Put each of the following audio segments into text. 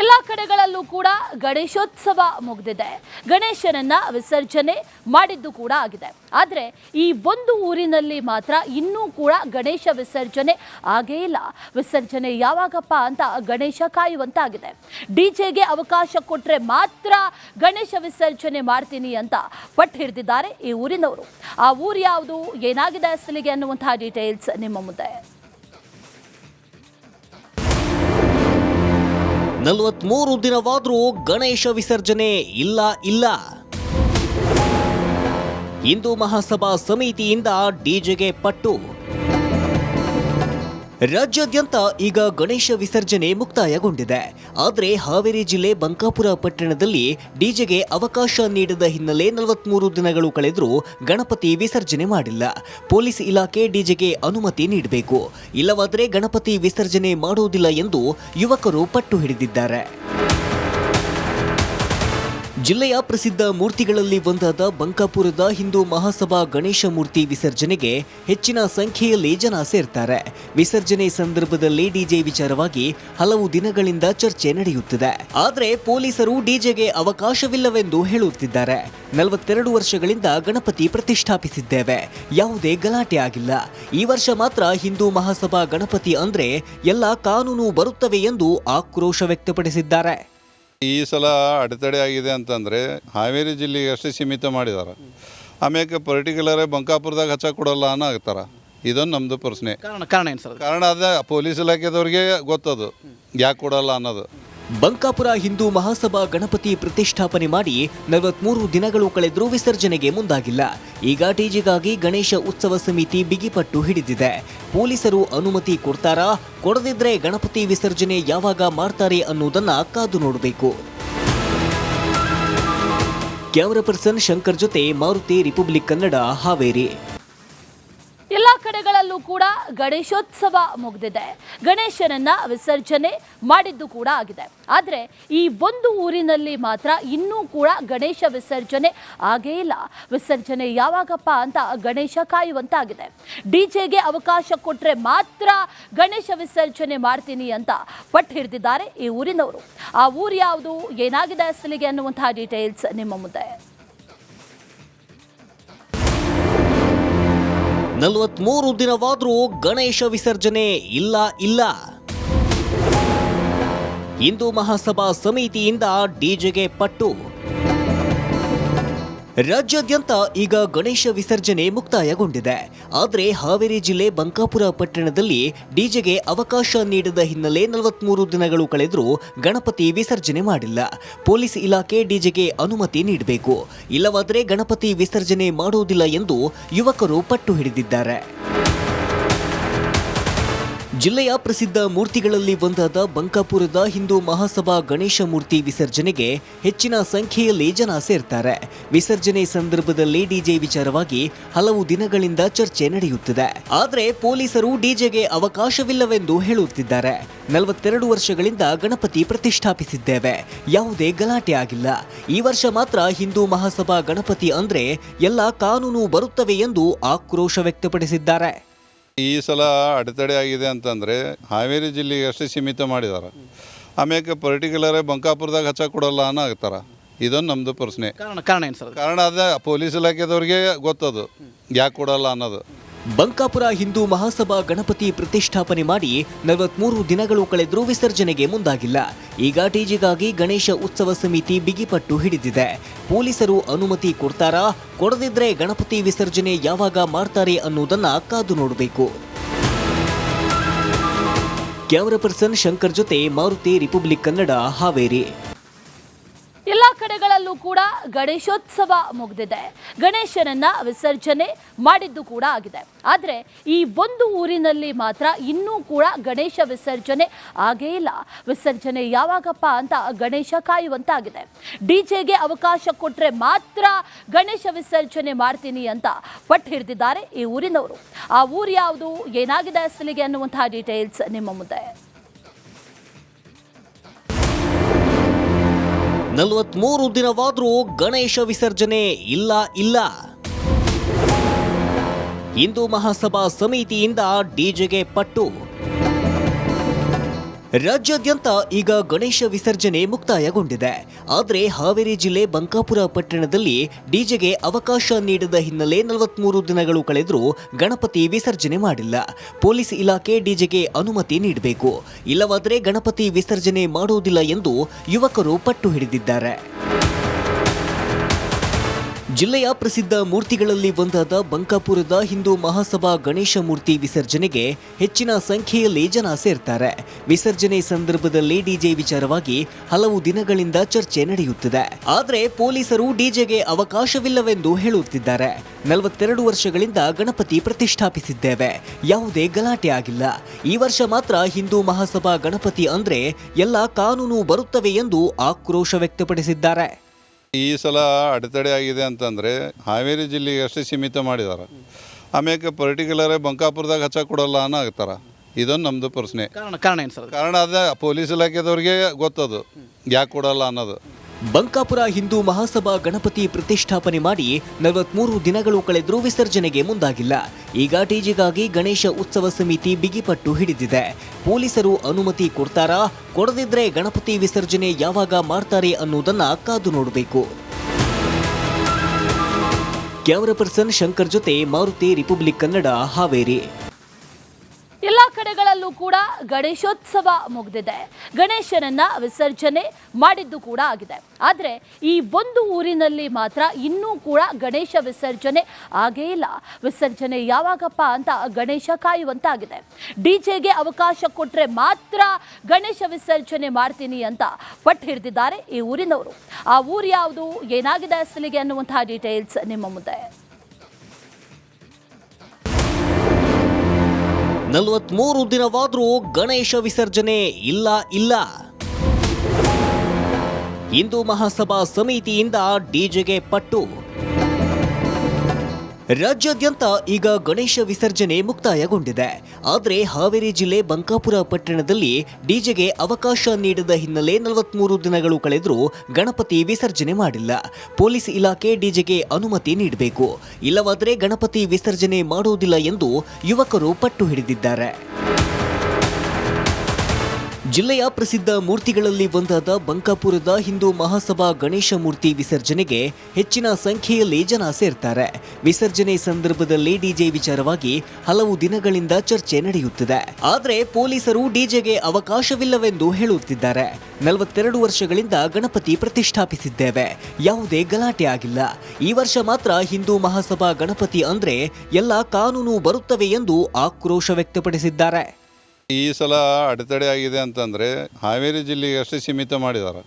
ಎಲ್ಲ ಕಡೆಗಳಲ್ಲೂ ಕೂಡ ಗಣೇಶೋತ್ಸವ ಮುಗಿದಿದೆ. ಗಣೇಶನನ್ನ ವಿಸರ್ಜನೆ ಮಾಡಿದ್ದು ಕೂಡ ಆಗಿದೆ. ಆದರೆ ಈ ಒಂದು ಊರಿನಲ್ಲಿ ಮಾತ್ರ ಇನ್ನೂ ಕೂಡ ಗಣೇಶ ವಿಸರ್ಜನೆ ಆಗೇ ಇಲ್ಲ. ವಿಸರ್ಜನೆ ಯಾವಾಗಪ್ಪ ಅಂತ ಗಣೇಶ ಕಾಯುವಂತಾಗಿದೆ. ಡಿಜೆಗೆ ಅವಕಾಶ ಕೊಟ್ಟರೆ ಮಾತ್ರ ಗಣೇಶ ವಿಸರ್ಜನೆ ಮಾಡ್ತೀನಿ ಅಂತ ಪಟ್ಟು ಹಿಡಿದಿದ್ದಾರೆ ಈ ಊರಿನವರು. ಆ ಊರು ಯಾವುದು, ಏನಾಗಿದೆ ಅಸಲಿಗೆ ಅನ್ನುವಂತಹ ಡೀಟೇಲ್ಸ್ ನಿಮ್ಮ ಮುಂದೆ. ನಲವತ್ಮೂರು ದಿನವಾದರೂ ಗಣೇಶ ವಿಸರ್ಜನೆ ಇಲ್ಲ ಇಲ್ಲ. ಹಿಂದೂ ಮಹಾಸಭಾ ಸಮಿತಿಯಿಂದ ಡಿಜೆಗೆ ಪಟ್ಟು. ರಾಜ್ಯಾದ್ಯಂತ ಈಗ ಗಣೇಶ ವಿಸರ್ಜನೆ ಮುಕ್ತಾಯಗೊಂಡಿದೆ. ಆದರೆ ಹಾವೇರಿ ಜಿಲ್ಲೆ ಬಂಕಾಪುರ ಪಟ್ಟಣದಲ್ಲಿ ಡಿಜೆಗೆ ಅವಕಾಶ ನೀಡದ ಹಿನ್ನೆಲೆ ನಲವತ್ಮೂರು ದಿನಗಳು ಕಳೆದರೂ ಗಣಪತಿ ವಿಸರ್ಜನೆ ಮಾಡಿಲ್ಲ. ಪೊಲೀಸ್ ಇಲಾಖೆ ಡಿಜೆಗೆ ಅನುಮತಿ ನೀಡಬೇಕು. ಇಲ್ಲವಾದರೆ ಗಣಪತಿ ವಿಸರ್ಜನೆ ಮಾಡುವುದಿಲ್ಲ ಎಂದು ಯುವಕರು ಪಟ್ಟು ಹಿಡಿದಿದ್ದಾರೆ. ಜಿಲ್ಲೆಯ ಪ್ರಸಿದ್ಧ ಮೂರ್ತಿಗಳಲ್ಲಿ ಒಂದಾದ ಬಂಕಾಪುರದ ಹಿಂದೂ ಮಹಾಸಭಾ ಗಣೇಶ ಮೂರ್ತಿ ವಿಸರ್ಜನೆಗೆ ಹೆಚ್ಚಿನ ಸಂಖ್ಯೆಯಲ್ಲಿ ಜನ ಸೇರ್ತಾರೆ. ವಿಸರ್ಜನೆ ಸಂದರ್ಭದಲ್ಲಿ ಡಿಜೆ ವಿಚಾರವಾಗಿ ಹಲವು ದಿನಗಳಿಂದ ಚರ್ಚೆ ನಡೆಯುತ್ತಿದೆ. ಆದರೆ ಪೊಲೀಸರು ಡಿಜೆಗೆ ಅವಕಾಶವಿಲ್ಲವೆಂದು ಹೇಳುತ್ತಿದ್ದಾರೆ. ನಲವತ್ತೆರಡು ವರ್ಷಗಳಿಂದ ಗಣಪತಿ ಪ್ರತಿಷ್ಠಾಪಿಸಿದ್ದೇವೆ. ಯಾವುದೇ ಗಲಾಟೆ ಆಗಿಲ್ಲ. ಈ ವರ್ಷ ಮಾತ್ರ ಹಿಂದೂ ಮಹಾಸಭಾ ಗಣಪತಿ ಅಂದ್ರೆ ಎಲ್ಲ ಕಾನೂನು ಬರುತ್ತವೆ ಎಂದು ಆಕ್ರೋಶ ವ್ಯಕ್ತಪಡಿಸಿದ್ದಾರೆ. ಈ ಸಲ ಅಡೆತಡೆ ಆಗಿದೆ ಅಂತಂದರೆ ಹಾವೇರಿ ಜಿಲ್ಲೆಗೆ ಅಷ್ಟೇ ಸೀಮಿತ ಮಾಡಿದ್ದಾರೆ ಆಮ್ಯಾಕೆ ಪರ್ಟಿಕ್ಯುಲರ್ ಬಂಕಾಪುರದಾಗ ಹಚ್ಚ ಕೊಡಲ್ಲ ಅನ್ನೋ ಆಗ್ತಾರ ಇದೊಂದು ನಮ್ಮದು ಪ್ರಶ್ನೆ. ಕಾರಣ ಕಾರಣ ಏನು ಸರ್ ಕಾರಣ ಅದ ಪೊಲೀಸ್ ಇಲಾಖೆದವ್ರಿಗೆ ಗೊತ್ತದು. ಯಾಕೆ ಕೊಡಲ್ಲ ಅನ್ನೋದು. ಬಂಕಾಪುರ ಹಿಂದೂ ಮಹಾಸಭಾ ಗಣಪತಿ ಪ್ರತಿಷ್ಠಾಪನೆ ಮಾಡಿ ನಲವತ್ಮೂರು ದಿನಗಳು ಕಳೆದರೂ ವಿಸರ್ಜನೆಗೆ ಮುಂದಾಗಿಲ್ಲ. ಈಗ ಟಿಜಿಗಾಗಿ ಗಣೇಶ ಉತ್ಸವ ಸಮಿತಿ ಬಿಗಿಪಟ್ಟು ಹಿಡಿದಿದೆ. ಪೊಲೀಸರು ಅನುಮತಿ ಕೊಡ್ತಾರಾ? ಕೊಡದಿದ್ರೆ ಗಣಪತಿ ವಿಸರ್ಜನೆ ಯಾವಾಗ ಮಾಡ್ತಾರೆ ಅನ್ನೋದನ್ನ ಕಾದು ನೋಡಬೇಕು. ಕ್ಯಾಮರಾ ಪರ್ಸನ್ ಶಂಕರ್ ಜೊತೆ ಮಾರುತಿ ರಿಪಬ್ಲಿಕ್ ಕನ್ನಡ ಹಾವೇರಿ. ಕಡೆಗಳಲ್ಲೂ ಕೂಡ ಗಣೇಶೋತ್ಸವ ಮುಗಿದಿದೆ. ಗಣೇಶನನ್ನ ವಿಸರ್ಜನೆ ಮಾಡಿದ್ದು ಕೂಡ ಆಗಿದೆ. ಆದರೆ ಈ ಒಂದು ಊರಿನಲ್ಲಿ ಮಾತ್ರ ಇನ್ನೂ ಕೂಡ ಗಣೇಶ ವಿಸರ್ಜನೆ ಆಗೇ ಇಲ್ಲ. ವಿಸರ್ಜನೆ ಯಾವಾಗಪ್ಪ ಅಂತ ಗಣೇಶ ಕಾಯುವಂತಾಗಿದೆ. ಡಿಜೆಗೆ ಅವಕಾಶ ಕೊಟ್ಟರೆ ಮಾತ್ರ ಗಣೇಶ ವಿಸರ್ಜನೆ ಮಾಡ್ತೀನಿ ಅಂತ ಪಟ್ಟು ಹಿಡಿದಿದ್ದಾರೆ ಈ ಊರಿನವರು. ಆ ಊರು ಯಾವುದು? ಏನಾಗಿದೆ ಅಸಲಿಗೆ ಅನ್ನುವಂತಹ ಡೀಟೇಲ್ಸ್ ನಿಮ್ಮ ಮುಂದೆ. ನಲವತ್ಮೂರು ದಿನವಾದರೂ ಗಣೇಶ ವಿಸರ್ಜನೆ ಇಲ್ಲ ಇಲ್ಲ. ಹಿಂದೂ ಮಹಾಸಭಾ ಸಮಿತಿಯಿಂದ ಡಿಜೆಗೆ ಪಟ್ಟು. ರಾಜ್ಯಾದ್ಯಂತ ಈಗ ಗಣೇಶ ವಿಸರ್ಜನೆ ಮುಕ್ತಾಯಗೊಂಡಿದೆ. ಆದರೆ ಹಾವೇರಿ ಜಿಲ್ಲೆ ಬಂಕಾಪುರ ಪಟ್ಟಣದಲ್ಲಿ ಡಿಜೆಗೆ ಅವಕಾಶ ನೀಡದ ಹಿನ್ನೆಲೆ ನಲವತ್ಮೂರು ದಿನಗಳು ಕಳೆದರೂ ಗಣಪತಿ ವಿಸರ್ಜನೆ ಮಾಡಿಲ್ಲ. ಪೊಲೀಸ್ ಇಲಾಖೆ ಡಿಜೆಗೆ ಅನುಮತಿ ನೀಡಬೇಕು. ಇಲ್ಲವಾದರೆ ಗಣಪತಿ ವಿಸರ್ಜನೆ ಮಾಡುವುದಿಲ್ಲ ಎಂದು ಯುವಕರು ಪಟ್ಟು ಹಿಡಿದಿದ್ದಾರೆ. ಜಿಲ್ಲೆಯ ಪ್ರಸಿದ್ಧ ಮೂರ್ತಿಗಳಲ್ಲಿ ಒಂದಾದ ಬಂಕಾಪುರದ ಹಿಂದೂ ಮಹಾಸಭಾ ಗಣೇಶ ಮೂರ್ತಿ ವಿಸರ್ಜನೆಗೆ ಹೆಚ್ಚಿನ ಸಂಖ್ಯೆಯಲ್ಲಿ ಜನ ಸೇರ್ತಾರೆ. ವಿಸರ್ಜನೆ ಸಂದರ್ಭದಲ್ಲಿ ಡಿಜೆ ವಿಚಾರವಾಗಿ ಹಲವು ದಿನಗಳಿಂದ ಚರ್ಚೆ ನಡೆಯುತ್ತಿದೆ. ಆದರೆ ಪೊಲೀಸರು ಡಿಜೆಗೆ ಅವಕಾಶವಿಲ್ಲವೆಂದು ಹೇಳುತ್ತಿದ್ದಾರೆ. ನಲವತ್ತೆರಡು ವರ್ಷಗಳಿಂದ ಗಣಪತಿ ಪ್ರತಿಷ್ಠಾಪಿಸಿದ್ದೇವೆ. ಯಾವುದೇ ಗಲಾಟೆ ಆಗಿಲ್ಲ. ಈ ವರ್ಷ ಮಾತ್ರ ಹಿಂದೂ ಮಹಾಸಭಾ ಗಣಪತಿ ಅಂದ್ರೆ ಎಲ್ಲ ಕಾನೂನು ಬರುತ್ತವೆ ಎಂದು ಆಕ್ರೋಶ ವ್ಯಕ್ತಪಡಿಸಿದ್ದಾರೆ. ಈ ಸಲ ಅಡೆತಡೆ ಆಗಿದೆ ಅಂತಂದರೆ ಹಾವೇರಿ ಜಿಲ್ಲೆಗೆ ಅಷ್ಟೇ ಸೀಮಿತ ಮಾಡಿದ್ದಾರೆ ಆಮ್ಯಾಕೆ ಪರ್ಟಿಕ್ಯುಲರ್ ಬಂಕಾಪುರದಾಗ ಹಚ್ಚ ಕೊಡಲ್ಲ ಅನ್ನೋ ಆಗ್ತಾರ ಇದೊಂದು ನಮ್ಮದು ಪ್ರಶ್ನೆ. ಕಾರಣ ಕಾರಣ ಏನು ಸರ್ ಕಾರಣ ಅದೇ ಪೊಲೀಸ್ ಇಲಾಖೆದವ್ರಿಗೆ ಗೊತ್ತದು. ಯಾಕೆ ಕೊಡಲ್ಲ ಅನ್ನೋದು. ಬಂಕಾಪುರ ಹಿಂದೂ ಮಹಾಸಭಾ ಗಣಪತಿ ಪ್ರತಿಷ್ಠಾಪನೆ ಮಾಡಿ ನಲವತ್ಮೂರು ದಿನಗಳು ಕಳೆದರೂ ವಿಸರ್ಜನೆಗೆ ಮುಂದಾಗಿಲ್ಲ. ಈಗ ಟಿಜಿಗಾಗಿ ಗಣೇಶ ಉತ್ಸವ ಸಮಿತಿ ಬಿಗಿಪಟ್ಟು ಹಿಡಿದಿದೆ. ಪೊಲೀಸರು ಅನುಮತಿ ಕೊಡ್ತಾರಾ? ಕೊಡದಿದ್ರೆ ಗಣಪತಿ ವಿಸರ್ಜನೆ ಯಾವಾಗ ಮಾಡ್ತಾರೆ ಅನ್ನುವುದನ್ನ ಕಾದು ನೋಡಬೇಕು. ಕ್ಯಾಮರಾ ಪರ್ಸನ್ ಶಂಕರ್ ಜೊತೆ ಮಾರುತಿ ರಿಪಬ್ಲಿಕ್ ಕನ್ನಡ ಹಾವೇರಿ. ಕಡೆಗಳಲ್ಲೂ ಕೂಡ ಗಣೇಶೋತ್ಸವ ಮುಗಿದಿದೆ. ಗಣೇಶನನ್ನ ವಿಸರ್ಜನೆ ಮಾಡಿದ್ದು ಕೂಡ ಆಗಿದೆ. ಆದರೆ ಈ ಒಂದು ಊರಿನಲ್ಲಿ ಮಾತ್ರ ಇನ್ನೂ ಕೂಡ ಗಣೇಶ ವಿಸರ್ಜನೆ ಆಗೇ ಇಲ್ಲ. ವಿಸರ್ಜನೆ ಯಾವಾಗಪ್ಪ ಅಂತ ಗಣೇಶ ಕಾಯುವಂತಾಗಿದೆ. ಡಿಜೆಗೆ ಅವಕಾಶ ಕೊಟ್ಟರೆ ಮಾತ್ರ ಗಣೇಶ ವಿಸರ್ಜನೆ ಮಾಡ್ತೀನಿ ಅಂತ ಪಟ್ಟು ಹಿಡಿದಿದ್ದಾರೆ ಈ ಊರಿನವರು. ಆ ಊರು ಯಾವುದು? ಏನಾಗಿದೆ ಅಸಲಿಗೆ ಅನ್ನುವಂತಹ ಡೀಟೇಲ್ಸ್ ನಿಮ್ಮ ಮುಂದೆ. ನಲವತ್ಮೂರು ದಿನವಾದರೂ ಗಣೇಶ ವಿಸರ್ಜನೆ ಇಲ್ಲ ಇಲ್ಲ. ಹಿಂದೂ ಮಹಾಸಭಾ ಸಮಿತಿಯಿಂದ ಡಿಜೆಗೆ ಪಟ್ಟು. ರಾಜ್ಯಾದ್ಯಂತ ಈಗ ಗಣೇಶ ವಿಸರ್ಜನೆ ಮುಕ್ತಾಯಗೊಂಡಿದೆ. ಆದರೆ ಹಾವೇರಿ ಜಿಲ್ಲೆ ಬಂಕಾಪುರ ಪಟ್ಟಣದಲ್ಲಿ ಡಿಜೆಗೆ ಅವಕಾಶ ನೀಡದ ಹಿನ್ನೆಲೆ ನಲವತ್ಮೂರು ದಿನಗಳು ಕಳೆದರೂ ಗಣಪತಿ ವಿಸರ್ಜನೆ ಮಾಡಿಲ್ಲ. ಪೊಲೀಸ್ ಇಲಾಖೆ ಡಿಜೆಗೆ ಅನುಮತಿ ನೀಡಬೇಕು. ಇಲ್ಲವಾದರೆ ಗಣಪತಿ ವಿಸರ್ಜನೆ ಮಾಡುವುದಿಲ್ಲ ಎಂದು ಯುವಕರು ಪಟ್ಟು ಹಿಡಿದಿದ್ದಾರೆ. ಜಿಲ್ಲೆಯ ಪ್ರಸಿದ್ಧ ಮೂರ್ತಿಗಳಲ್ಲಿ ಒಂದಾದ ಬಂಕಾಪುರದ ಹಿಂದೂ ಮಹಾಸಭಾ ಗಣೇಶ ಮೂರ್ತಿ ವಿಸರ್ಜನೆಗೆ ಹೆಚ್ಚಿನ ಸಂಖ್ಯೆಯಲ್ಲಿ ಜನ ಸೇರ್ತಾರೆ. ವಿಸರ್ಜನೆ ಸಂದರ್ಭದಲ್ಲಿ ಡಿಜೆ ವಿಚಾರವಾಗಿ ಹಲವು ದಿನಗಳಿಂದ ಚರ್ಚೆ ನಡೆಯುತ್ತಿದೆ. ಆದರೆ ಪೊಲೀಸರು ಡಿಜೆಗೆ ಅವಕಾಶವಿಲ್ಲವೆಂದು ಹೇಳುತ್ತಿದ್ದಾರೆ. ನಲವತ್ತೆರಡು ವರ್ಷಗಳಿಂದ ಗಣಪತಿ ಪ್ರತಿಷ್ಠಾಪಿಸಿದ್ದೇವೆ. ಯಾವುದೇ ಗಲಾಟೆ ಆಗಿಲ್ಲ. ಈ ವರ್ಷ ಮಾತ್ರ ಹಿಂದೂ ಮಹಾಸಭಾ ಗಣಪತಿ ಅಂದ್ರೆ ಎಲ್ಲ ಕಾನೂನು ಬರುತ್ತವೆ ಎಂದು ಆಕ್ರೋಶ ವ್ಯಕ್ತಪಡಿಸಿದ್ದಾರೆ. ಈ ಸಲ ಅಡೆತಡೆ ಆಗಿದೆ ಅಂತಂದರೆ ಹಾವೇರಿ ಜಿಲ್ಲೆಗೆ ಅಷ್ಟೇ ಸೀಮಿತ ಮಾಡಿದ್ದಾರೆ ಆಮೇಲೆ ಪರ್ಟಿಕ್ಯುಲರ್ ಬಂಕಾಪುರದಾಗ ಹಚ್ಚ ಕೊಡಲ್ಲ ಅನ್ನೋ ಆಗ್ತಾರ ಇದೊಂದು ನಮ್ಮದು ಪ್ರಶ್ನೆ. ಕಾರಣ ಕಾರಣ ಏನು ಸರ್ ಕಾರಣ ಅದೇ ಪೊಲೀಸ್ ಇಲಾಖೆದವ್ರಿಗೆ ಗೊತ್ತದು. ಯಾಕೆ ಕೊಡಲ್ಲ ಅನ್ನೋದು. ಬಂಕಾಪುರ ಹಿಂದೂ ಮಹಾಸಭಾ ಗಣಪತಿ ಪ್ರತಿಷ್ಠಾಪನೆ ಮಾಡಿ ನಲವತ್ಮೂರು ದಿನಗಳು ಕಳೆದರೂ ವಿಸರ್ಜನೆಗೆ ಮುಂದಾಗಿಲ್ಲ. ಈಗ ಟಿಜಿಗಾಗಿ ಗಣೇಶ ಉತ್ಸವ ಸಮಿತಿ ಬಿಗಿಪಟ್ಟು ಹಿಡಿದಿದೆ. ಪೊಲೀಸರು ಅನುಮತಿ ಕೊಡ್ತಾರಾ? ಕೊಡದಿದ್ರೆ ಗಣಪತಿ ವಿಸರ್ಜನೆ ಯಾವಾಗ ಮಾಡ್ತಾರೆ ಅನ್ನೋದನ್ನ ಕಾದು ನೋಡಬೇಕು. ಕ್ಯಾಮರಾ ಪರ್ಸನ್ ಶಂಕರ್ ಜೊತೆ ಮಾರುತಿ ರಿಪಬ್ಲಿಕ್ ಕನ್ನಡ ಹಾವೇರಿ. ಎಲ್ಲ ಕಡೆಗಳಲ್ಲೂ ಕೂಡ ಗಣೇಶೋತ್ಸವ ಮುಗಿದಿದೆ. ಗಣೇಶನನ್ನ ವಿಸರ್ಜನೆ ಮಾಡಿದ್ದು ಕೂಡ ಆಗಿದೆ. ಆದರೆ ಈ ಒಂದು ಊರಿನಲ್ಲಿ ಮಾತ್ರ ಇನ್ನೂ ಕೂಡ ಗಣೇಶ ವಿಸರ್ಜನೆ ಆಗೇ ಇಲ್ಲ. ವಿಸರ್ಜನೆ ಯಾವಾಗಪ್ಪ ಅಂತ ಗಣೇಶ ಕಾಯುವಂತಾಗಿದೆ. ಡಿಜೆಗೆ ಅವಕಾಶ ಕೊಟ್ಟರೆ ಮಾತ್ರ ಗಣೇಶ ವಿಸರ್ಜನೆ ಮಾಡ್ತೀನಿ ಅಂತ ಪಟ್ಟು ಹಿಡಿದಿದ್ದಾರೆ ಈ ಊರಿನವರು. ಆ ಊರು ಯಾವುದು, ಏನಾಗಿದೆ ಅಸಲಿಗೆ ಅನ್ನುವಂತಹ ಡೀಟೇಲ್ಸ್ ನಿಮ್ಮ ಮುಂದೆ. ನಲವತ್ಮೂರು ದಿನವಾದರೂ ಗಣೇಶ ವಿಸರ್ಜನೆ ಇಲ್ಲ ಇಲ್ಲ. ಹಿಂದೂ ಮಹಾಸಭಾ ಸಮಿತಿಯಿಂದ ಡಿಜೆಗೆ ಪಟ್ಟು. ರಾಜ್ಯಾದ್ಯಂತ ಈಗ ಗಣೇಶ ವಿಸರ್ಜನೆ ಮುಕ್ತಾಯಗೊಂಡಿದೆ. ಆದರೆ ಹಾವೇರಿ ಜಿಲ್ಲೆ ಬಂಕಾಪುರ ಪಟ್ಟಣದಲ್ಲಿ ಡಿಜೆಗೆ ಅವಕಾಶ ನೀಡದ ಹಿನ್ನೆಲೆ ನಲವತ್ಮೂರು ದಿನಗಳು ಕಳೆದರೂ ಗಣಪತಿ ವಿಸರ್ಜನೆ ಮಾಡಿಲ್ಲ. ಪೊಲೀಸ್ ಇಲಾಖೆ ಡಿಜೆಗೆ ಅನುಮತಿ ನೀಡಬೇಕು. ಇಲ್ಲವಾದರೆ ಗಣಪತಿ ವಿಸರ್ಜನೆ ಮಾಡುವುದಿಲ್ಲ ಎಂದು ಯುವಕರು ಪಟ್ಟು ಹಿಡಿದಿದ್ದಾರೆ. ಜಿಲ್ಲೆಯ ಪ್ರಸಿದ್ಧ ಮೂರ್ತಿಗಳಲ್ಲಿ ಒಂದಾದ ಬಂಕಾಪುರದ ಹಿಂದೂ ಮಹಾಸಭಾ ಗಣೇಶ ಮೂರ್ತಿ ವಿಸರ್ಜನೆಗೆ ಹೆಚ್ಚಿನ ಸಂಖ್ಯೆಯಲ್ಲಿ ಜನ ಸೇರ್ತಾರೆ. ವಿಸರ್ಜನೆ ಸಂದರ್ಭದಲ್ಲಿ ಡಿಜೆ ವಿಚಾರವಾಗಿ ಹಲವು ದಿನಗಳಿಂದ ಚರ್ಚೆ ನಡೆಯುತ್ತಿದೆ. ಆದರೆ ಪೊಲೀಸರು ಡಿಜೆಗೆ ಅವಕಾಶವಿಲ್ಲವೆಂದು ಹೇಳುತ್ತಿದ್ದಾರೆ. ನಲವತ್ತೆರಡು ವರ್ಷಗಳಿಂದ ಗಣಪತಿ ಪ್ರತಿಷ್ಠಾಪಿಸಿದ್ದೇವೆ. ಯಾವುದೇ ಗಲಾಟೆ ಆಗಿಲ್ಲ. ಈ ವರ್ಷ ಮಾತ್ರ ಹಿಂದೂ ಮಹಾಸಭಾ ಗಣಪತಿ ಅಂದ್ರೆ ಎಲ್ಲ ಕಾನೂನು ಬರುತ್ತವೆ ಎಂದು ಆಕ್ರೋಶ ವ್ಯಕ್ತಪಡಿಸಿದ್ದಾರೆ. ಈ ಸಲ ಅಡೆತಡೆ ಆಗಿದೆ ಅಂತಂದರೆ ಹಾವೇರಿ ಜಿಲ್ಲೆಗೆ ಅಷ್ಟೇ ಸೀಮಿತ ಮಾಡಿದ್ದಾರೆ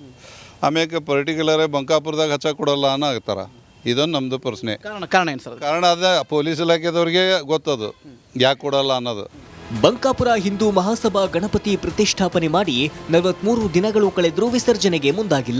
ಆಮೇಲೆ ಪರ್ಟಿಕ್ಯುಲರ್ ಬಂಕಾಪುರದಾಗ ಹಚ್ಚ ಕೊಡಲ್ಲ ಅನ್ನೋ ಆಗ್ತಾರ ಇದೊಂದು ನಮ್ಮದು ಪ್ರಶ್ನೆ. ಕಾರಣ ಕಾರಣ ಏನು ಸರ್ ಕಾರಣ ಅದೇ ಪೊಲೀಸ್ ಇಲಾಖೆದವ್ರಿಗೆ ಗೊತ್ತದು. ಯಾಕೆ ಕೊಡಲ್ಲ ಅನ್ನೋದು. ಬಂಕಾಪುರ ಹಿಂದೂ ಮಹಾಸಭಾ ಗಣಪತಿ ಪ್ರತಿಷ್ಠಾಪನೆ ಮಾಡಿ ನಲವತ್ಮೂರು ದಿನಗಳು ಕಳೆದರೂ ವಿಸರ್ಜನೆಗೆ ಮುಂದಾಗಿಲ್ಲ.